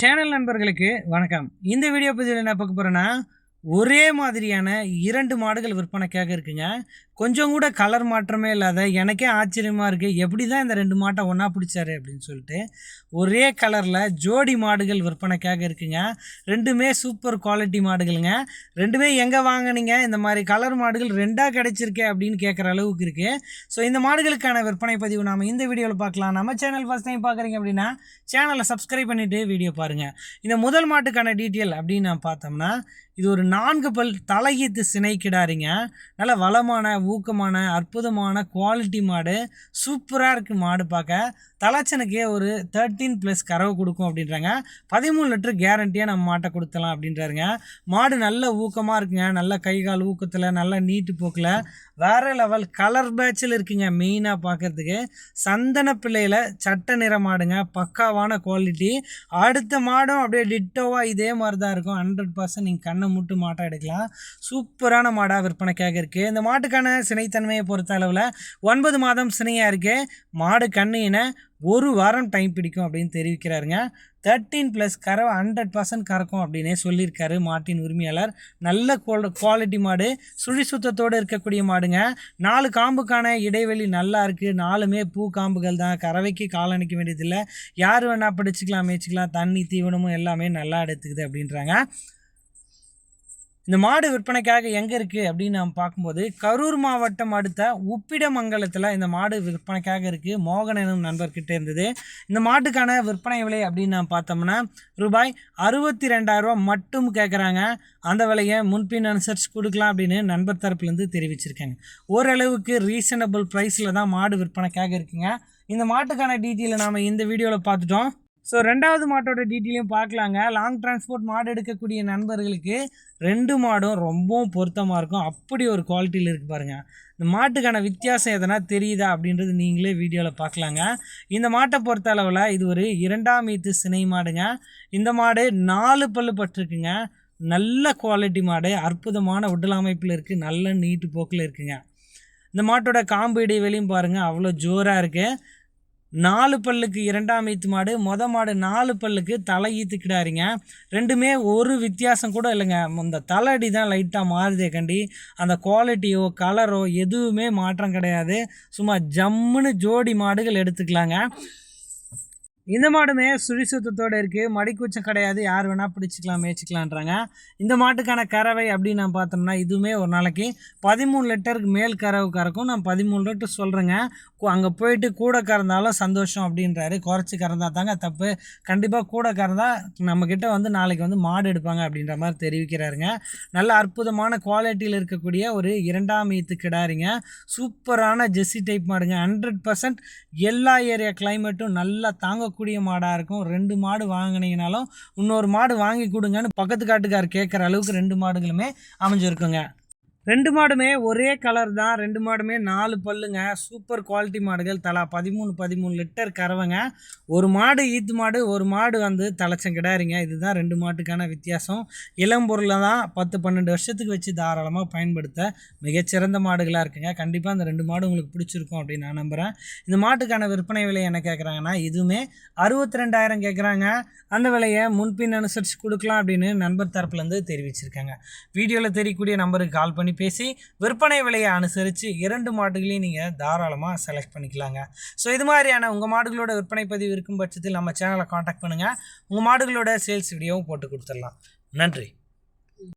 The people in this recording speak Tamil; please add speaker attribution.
Speaker 1: சேனல் நண்பர்களுக்கு வணக்கம். இந்த வீடியோ பதிவில் என்ன பார்க்க போகிறேன்னா ஒரே மாதிரியான இரண்டு மாடுகள் விற்பனைக்காக இருக்குங்க. கொஞ்சம் கூட கலர் மாற்றமே இல்லாத எனக்கே ஆச்சரியமாக இருக்குது எப்படி தான் இந்த ரெண்டு மாட்டை ஒன்றா பிடிச்சாரு அப்படின்னு சொல்லிட்டு ஒரே கலரில் ஜோடி மாடுகள் விற்பனைக்காக இருக்குங்க. ரெண்டுமே சூப்பர் குவாலிட்டி மாடுகளுங்க. ரெண்டுமே எங்கே வாங்கினீங்க? இந்த மாதிரி கலர் மாடுகள் ரெண்டாக கிடச்சிருக்கே அப்படின்னு கேட்குற அளவுக்கு இருக்குது ஸோ இந்த மாடுகளுக்கான விற்பனை பதிவு நாம் இந்த வீடியோவில் பார்க்கலாம். நம்ம சேனல் ஃபஸ்ட் டைம் பார்க்குறீங்க அப்படின்னா சேனலை சப்ஸ்கிரைப் பண்ணிவிட்டு வீடியோ பாருங்கள் இந்த முதல் மாட்டுக்கான டீட்டெயில் அப்படின்னு நான் பார்த்தோம்னா இது ஒரு நான்கு பல் தலையீத்து சினை நல்ல வளமான ஊக்கமான அற்புதமான குவாலிட்டி மாடு. சூப்பராக இருக்குது மாடு பார்க்க தலைச்சனுக்கே ஒரு தேர்ட்டீன் ப்ளஸ் கறவை கொடுக்கும் அப்படின்றாங்க. பதிமூணு லிட்டர் கேரண்டியாக நம்ம மாட்டை கொடுத்தலாம் அப்படின்றாருங்க. மாடு நல்ல ஊக்கமாக இருக்குங்க. நல்ல கை கால் ஊக்கத்தில் நல்ல நீட்டு போக்கில். வேறு லெவல் கலர் பேட்சில் இருக்குங்க மெயினாக பார்க்குறதுக்கு சந்தன பிள்ளையில் சட்ட நிற மாடுங்க பக்காவான குவாலிட்டி அடுத்த மாடும் அப்படியே டிட்டோவாக இதே மாதிரி தான் இருக்கும். ஹண்ட்ரட் பர்சன்ட் நீங்கள் கண்ணை முட்டு மாட்டாக எடுக்கலாம். சூப்பரான மாடாக விற்பனைக்காக இருக்குது இந்த மாட்டுக்கான சினைத்தன்மையை பொறுத்த அளவில் ஒன்பது மாதம் சினையாக இருக்குது மாடு கண்ணினை ஒரு வாரம் டைம் பிடிக்கும் அப்படின்னு தெரிவிக்கிறாருங்க. தேர்ட்டீன் ப்ளஸ் கறவை ஹண்ட்ரட் பர்சன்ட் கறக்கும் அப்படின்னே சொல்லியிருக்காரு மாட்டின் உரிமையாளர். நல்ல குவாலிட்டி மாடு சுழி சுத்தத்தோடு இருக்கக்கூடிய மாடுங்க. நாலு காம்புக்கான இடைவெளி நல்லா இருக்குது நாலுமே பூ காம்புகள் தான். கறவைக்கு கால் அணைக்க வேண்டியதில்லை. யார் வேணால் பிடிச்சிக்கலாம் மேய்ச்சிக்கலாம். தண்ணி தீவனமும் எல்லாமே நல்லா எடுத்துக்குது அப்படின்றாங்க. இந்த மாடு விற்பனைக்காக எங்கே இருக்குது அப்படின்னு நாம் பார்க்கும்போது கரூர் மாவட்டம் அடுத்த உப்பிடமங்கலத்தில் இந்த மாடு விற்பனைக்காக இருக்குது மோகன் எனும் நண்பர்கிட்ட இருந்தது. இந்த மாட்டுக்கான விற்பனை விலை அப்படின்னு நாம் பார்த்தோம்னா ரூபாய் அறுபத்தி ரெண்டாயிரரூபா மட்டும் கேட்குறாங்க அந்த விலையை முன்பின் அனுசரித்து கொடுக்கலாம் அப்படின்னு நண்பர் தரப்புலேருந்து தெரிவிச்சிருக்காங்க. ஓரளவுக்கு ரீசனபிள் ப்ரைஸில் தான் மாடு விற்பனைக்காக இருக்குங்க. இந்த மாட்டுக்கான டீட்டெயிலை நாம் இந்த வீடியோவில் பார்த்துட்டோம். ஸோ ரெண்டாவது மாட்டோட டீட்டெயிலையும் பார்க்கலாங்க. லாங் டிரான்ஸ்போர்ட் மாடு எடுக்கக்கூடிய நண்பர்களுக்கு ரெண்டு மாடும் ரொம்பவும் பொருத்தமாக இருக்கும். அப்படி ஒரு குவாலிட்டியில் இருக்குது பாருங்கள் இந்த மாட்டுக்கான வித்தியாசம் எதனா தெரியுதா அப்படின்றது நீங்களே வீடியோவில் பார்க்கலாங்க. இந்த மாட்டை பொறுத்த அளவில் இது ஒரு இரண்டாம் ஈத்து சினை மாடுங்க. இந்த மாடு நாலு பல்லு பட்டிருக்குங்க. நல்ல குவாலிட்டி மாடு. அற்புதமான உடல் அமைப்பில் இருக்குது நல்ல நீட்டு போக்கில் இருக்குங்க. இந்த மாட்டோட காம்பு இடைவெளியும் பாருங்கள் அவ்வளோ ஜோராக இருக்குது நாலு பல்லுக்கு இரண்டாம் ஈத்து மாடு மொத மாடு நாலு பல்லுக்கு தலை ஈத்துக்கிடாருங்க ரெண்டுமே ஒரு வித்தியாசம் கூட இல்லைங்க. இந்த தலையடி தான் லைட்டாக மாறுதே கண்டி. அந்த குவாலிட்டியோ கலரோ எதுவுமே மாற்றம் கிடையாது. சும்மா ஜம்முன்னு ஜோடி மாடுகள் எடுத்துக்கலாங்க. இந்த மாடுமே சுழி சுத்தத்தோடு இருக்குது மடிக்கூச்சம் கிடையாது. யார் வேணால் பிடிச்சிக்கலாம் மேய்ச்சிக்கலான்றாங்க இந்த மாட்டுக்கான கறவை அப்படின்னு நான் பார்த்தோம்னா இதுவுமே ஒரு நாளைக்கு பதிமூணு லிட்டருக்கு மேல் கறவு கறக்கும். நான் பதிமூணு லிட்டர் சொல்கிறேங்க அங்கே போயிட்டு கூட கறந்தாலும் சந்தோஷம் அப்படின்றாரு. குறைச்சி கறந்தால் தாங்க தப்பு. கண்டிப்பாக கூட கறந்தால் நம்மக்கிட்ட வந்து நாளைக்கு வந்து மாடு எடுப்பாங்க அப்படின்ற மாதிரி தெரிவிக்கிறாருங்க. நல்ல அற்புதமான குவாலிட்டியில் இருக்கக்கூடிய ஒரு இரண்டாம் ஈத்து கிடாரிங்க. சூப்பரான ஜெஸ்ஸி டைப் மாடுங்க. ஹண்ட்ரட் பர்சன்ட் எல்லா ஏரியா கிளைமேட்டும் நல்லா தாங்க வரக்கூடிய மாடாக இருக்கும். ரெண்டு மாடு வாங்கினீங்கனாலும் இன்னொரு மாடு வாங்கி கொடுங்கன்னு பக்கத்து காட்டுக்கார் கேட்குற அளவுக்கு ரெண்டு மாடுகளுமே அமைஞ்சிருக்குங்க. ரெண்டு மாடுமே ஒரே கலர் தான். ரெண்டு மாடுமே நாலு பல்லுங்க. சூப்பர் குவாலிட்டி மாடுகள். தலா பதிமூணு பதிமூணு லிட்டர் கறவைங்க. ஒரு மாடு ஈத்து மாடு ஒரு மாடு வந்து தலைச்சம் கிடாரிங்க இதுதான் ரெண்டு மாட்டுக்கான வித்தியாசம். இளம் பொருளை தான் பத்து பன்னெண்டு வருஷத்துக்கு வச்சு தாராளமாக பயன்படுத்த மிகச்சிறந்த மாடுகளாக இருக்குங்க. கண்டிப்பாக அந்த ரெண்டு மாடு உங்களுக்கு பிடிச்சிருக்கும் அப்படின்னு நான் நம்புகிறேன் இந்த மாட்டுக்கான விற்பனை விலை என்ன கேட்குறாங்கன்னா இதுவுமே அறுபத்தி ரெண்டாயிரம் கேட்குறாங்க அந்த விலையை முன்பின் அனுசரித்து கொடுக்கலாம் அப்படின்னு நண்பர் தரப்புலேருந்து தெரிவிச்சிருக்காங்க. வீடியோவில் தெரியக்கூடிய நம்பருக்கு கால் பண்ணி பேசி விற்பனை விலையை அனுசரித்து இரண்டு மாடுகளையும் நீங்கள் தாராளமாக செலக்ட் பண்ணிக்கலாங்க. ஸோ இது மாதிரியான உங்கள் மாடுகளோட விற்பனை பதிவு இருக்கும் பட்சத்தில் நம்ம சேனலை காண்டாக்ட் பண்ணுங்கள் உங்கள் மாடுகளோட சேல்ஸ் வீடியோவும் போட்டு கொடுத்துடலாம். நன்றி.